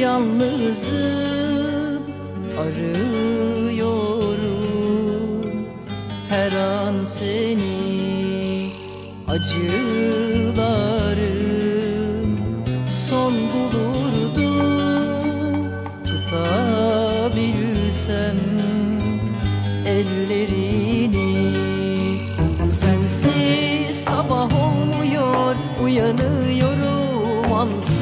yalnızım Arıyorum. Her an seni Acılarım. Son bulurdu Tutabilsem ellerini. Sensiz sabah olmuyor Uyanıyorum ansızın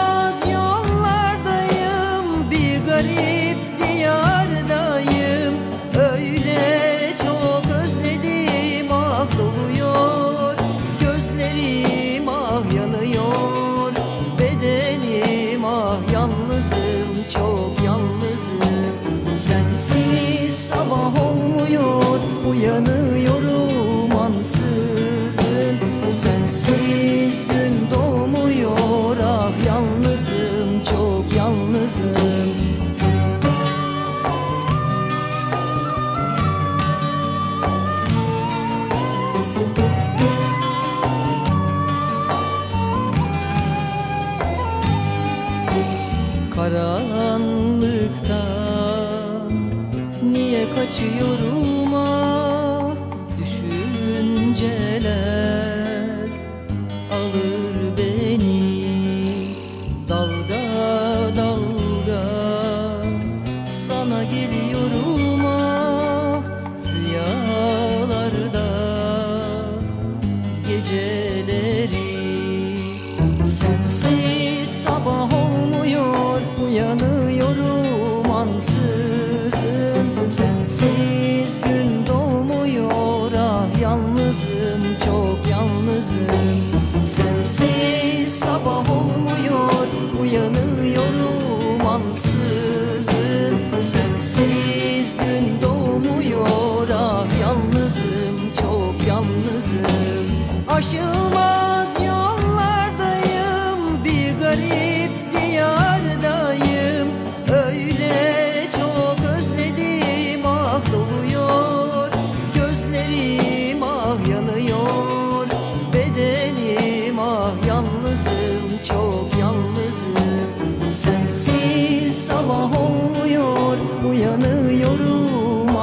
yalnızım Çok yalnızım. Sensiz sabah olmuyor Uyanıyorum Karanlıktan niye kaçıyorum ah Düşünceler alır beni. Dalga dalga Sana geliyorum ah rüyalarda. Geceleri Ansızın Sensiz gün doğmuyor. Ah yalnızım çok yalnızım. Aşılmaz